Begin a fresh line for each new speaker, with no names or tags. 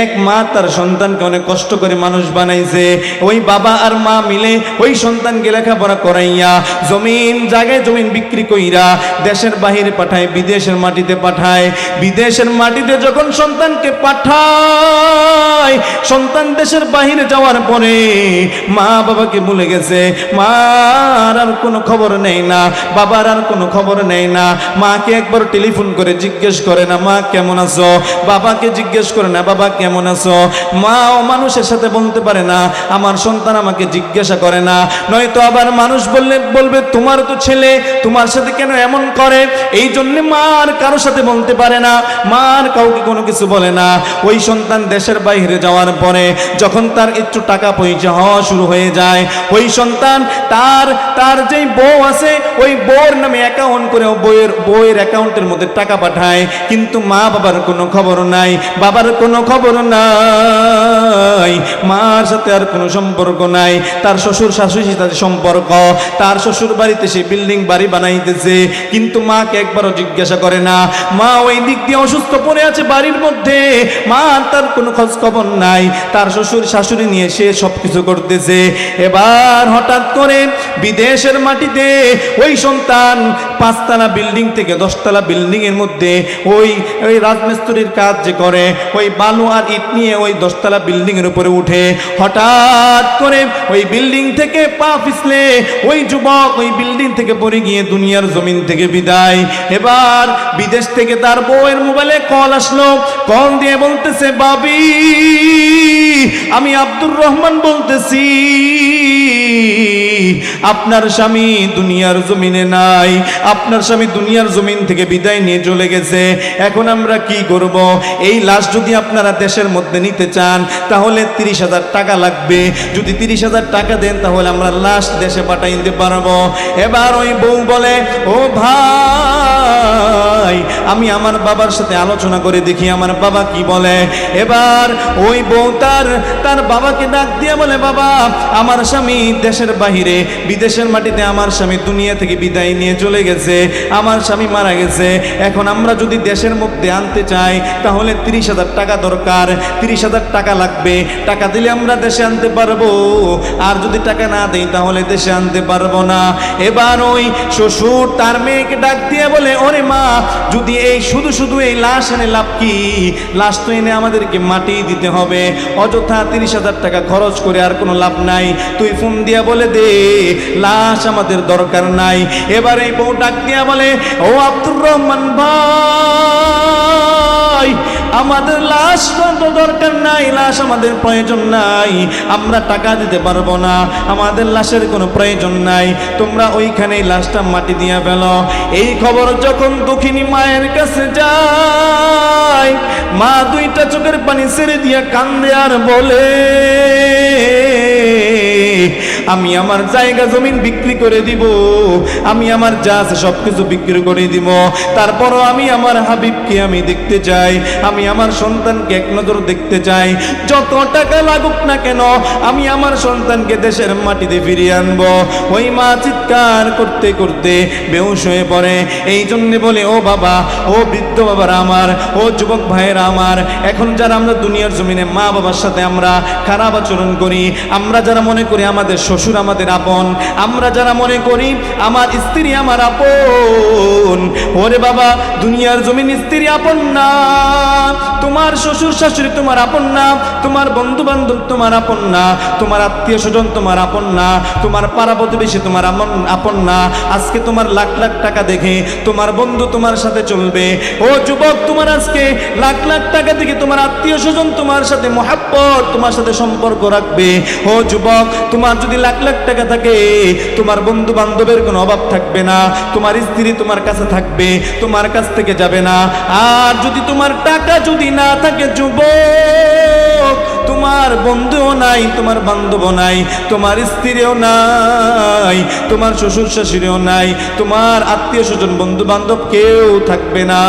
এক মা তার সন্তানকে অনেক কষ্ট করে মানুষ বানাইছে। ওই বাবা আর মা মিলে ওই সন্তানকে লেখাপড়া করাইয়া জমিন, জায়গায় জমিন বিক্রি কইরা দেশের বাহিরে পাঠায়, বিদেশের মাটিতে পাঠায়। বিদেশের মাটিতে যখন সন্তানকে পাঠায়, সন্তান দেশের বাহিরে যাওয়ার পরে মা বাবাকে ভুলে গেছে। মার আর কোনো খবর নেই না, বাবার আর কোনো খবর নেই না। মাকে একবার টেলিফোন করে জিজ্ঞেস করে না, মা, কেমন আছো? বাবাকে জিজ্ঞেস করে না, বাবা কেমন আছো? মা ও মানুষের সাথে বলতে পারে না, আমার সন্তান আমাকে জিজ্ঞাসা করে না। নয়তো আবার মানুষ বললে, বলবে, তোমার তো ছেলে, তোমার সাথে কেন এমন করে? এই জন্য মার কারোর সাথে বলতে পারে না। মার কাউকে কোনো কিছু বলে না। ওই সন্তান দেশের বাইরে যাওয়ার পরে যখন তার একটু টাকা পয়সা হওয়া শুরু হয়ে যায়, ওই সন্তান তার তার যেই বউ আছে, ওই বউর নামে অ্যাকাউন্ট করে বইয়ের বইয়ের অ্যাকাউন্টের মধ্যে টাকা পাঠায়। কিন্তু মা বাবার কোনো খবর নাই। বাবার কোনো খবর নাই। মার সাথে আর কোনো সম্পর্ক নাই। তার শ্বশুর শাশুড়ির সাথে সম্পর্ক। তার শ্বশুর বাড়িতে সে বিল্ডিং বাড়ি বানাইতেছে। কিন্তু মাকে একবারও জিজ্ঞাসা করে না। মা ওই দিক দিয়ে অসুস্থ পড়ে আছে বাড়ির মধ্যে। মা তার কোনো খোঁজ খবর নাই। তার শ্বশুর শাশুড়ি নিয়ে সে সব কিছু করতেছে। এবার হঠাৎ করে বিদেশের মাটিতে ওই সন্তান পাঁচতলা বিল্ডিং থেকে দশতলা বিল্ডিং এর মধ্যে ওই ওই রাজমিস্ত্রির কাজ যে করে, ওই বালু আর ইট নিয়ে ওই দশতলা বিল্ডিং এর উপরে উঠে, হঠাৎ করে ওই বিল্ডিং থেকে পা পিছলে ওই যুবক ওই বিল্ডিং থেকে পড়ে গিয়ে দুনিয়ার জমিন থেকে বিদায়। এবার বিদেশ থেকে তার বউয়ের মোবাইলে কল আসলো, কল দিয়ে বলতেছে, বাবি আমি আব্দুর রহমান বলতেছি, আপনার স্বামী দুনিয়ার জমিনে নাই, আপনার স্বামী দুনিয়ার জমিন থেকে বিদায় নিয়ে চলে গেছে, এখন আমরা কি করব? এই লাশ যদি আপনারা দেশের মধ্যে নিতে চান, তাহলে তিরিশ হাজার টাকা লাগবে। যদি তিরিশ হাজার টাকা দেন, তাহলে আমরা লাশ দেশে পাঠাইতে পারব। এবার ওই বউ বলে, ও ভাই, আমি আমার বাবার সাথে আলোচনা করে দেখি, আমার বাবা কি বলে? এবার ওই বউ তার তার বাবাকে ডাক দিয়ে বলে, বাবা, আমার স্বামী দেশের বাহিরে, বিদেশের মাটিতে আমার স্বামী দুনিয়া থেকে বিদায় নিয়ে চলে গেছে, আমার স্বামী মারা গেছে। এখন আমরা যদি দেশের মধ্যে আনতে চাই, তাহলে তিরিশ হাজার টাকা দরকার। তিরিশ হাজার টাকা লাগবে। টাকা দিলে আমরা দেশে আনতে পারব। আর যদি টাকা না দেই, তাহলে দেশে আনতে পারব না। এবার ওই শ্বশুর তার মেয়েকে ডাক দিয়ে বলে, ওরে মা, যদি এই শুধু শুধু এই লাশ এনে লাভ কি? লাশ তো এনে আমাদেরকে মাটি দিতে হবে। অযথা তিরিশ হাজার টাকা খরচ করে আর কোনো লাভ নাই। তুই ফোন দিয়া বলে দে, লাশ আমাদের দরকার নাই। এবার এই বউ ডাক দিয়া বলে, ও আব্দুর রহমান ভাই আমাদের লাশ দরকার নাই, লাশ আমাদের প্রয়োজন নাই। আমরা টাকা দিতে পারব না, আমাদের লাশের কোনো প্রয়োজন নাই। তোমরা ওইখানেই লাশটা মাটি দিয়া ফেল। এই খবর যখন দুঃখিনী মায়ের কাছে যায়, মা দুইটা চোখের পানি ছেড়ে দিয়া কান্দে আর বলে আমি আমার জায়গা জমিন বিক্রি করে দিব। আমি আমার যা আছে সব কিছু বিক্রি করে দিব। তারপরও আমি আমার হাবিবকে আমি দেখতে চাই। আমি আমার সন্তানকে এক নজর দেখতে চাই। যত টাকা লাগুক না কেন, আমি আমার সন্তানকে দেশের মাটিতে ফিরিয়ে আনব। ওই মা চিৎকার করতে করতে বেহুশ হয়ে পড়ে। এই জন্য বলে, ও বাবা, ও বৃদ্ধ বাবার আমার, ও যুবক ভাইয়ের আমার, এখন যারা আমরা দুনিয়ার জমিনে মা বাবার সাথে আমরা খারাপ আচরণ করি, আমরা যারা মনে করি আমাদের শ্বশুর, আমাদের আপন। আমরা যারা মনে করি, আমার স্ত্রী, আমার আপন। ওরে বাবা, দুনিয়ার জমিন স্ত্রী, আপন না। শ্বশুর শাশুড়ি, তোমার আপন না, তোমার বন্ধু বান্ধব তোমার আপন না, তোমার আত্মীয় স্বজন, তোমার আপন না, তোমার পাড়া প্রতিবেশী, তোমার আমন আপন না। আজকে তোমার লাখ লাখ টাকা দেখে তোমার বন্ধু তোমার সাথে চলবে। ও যুবক, তোমার আজকে লাখ লাখ টাকা দেখে তোমার আত্মীয় স্বজন তোমার সাথে মহাব্বত, তোমার সাথে সম্পর্ক রাখবে। ও যুবক, তোমার যদি লাখ লাখ টাকা থাকে, তোমার বন্ধু বান্ধবের কোনো অভাব থাকবে না। তোমার স্ত্রী তোমার কাছে থাকবে, তোমার কাছ থেকে যাবে না। আর যদি তোমার টাকা যদি না থাকে যুবক, তোমার বন্ধুও নাই, তোমার বান্ধবও নাই, তোমার স্ত্রীও নাই, তোমার শ্বশুর শাশুড়িও নাই, তোমার আত্মীয় স্বজন বন্ধু বান্ধব কেউ থাকবে না।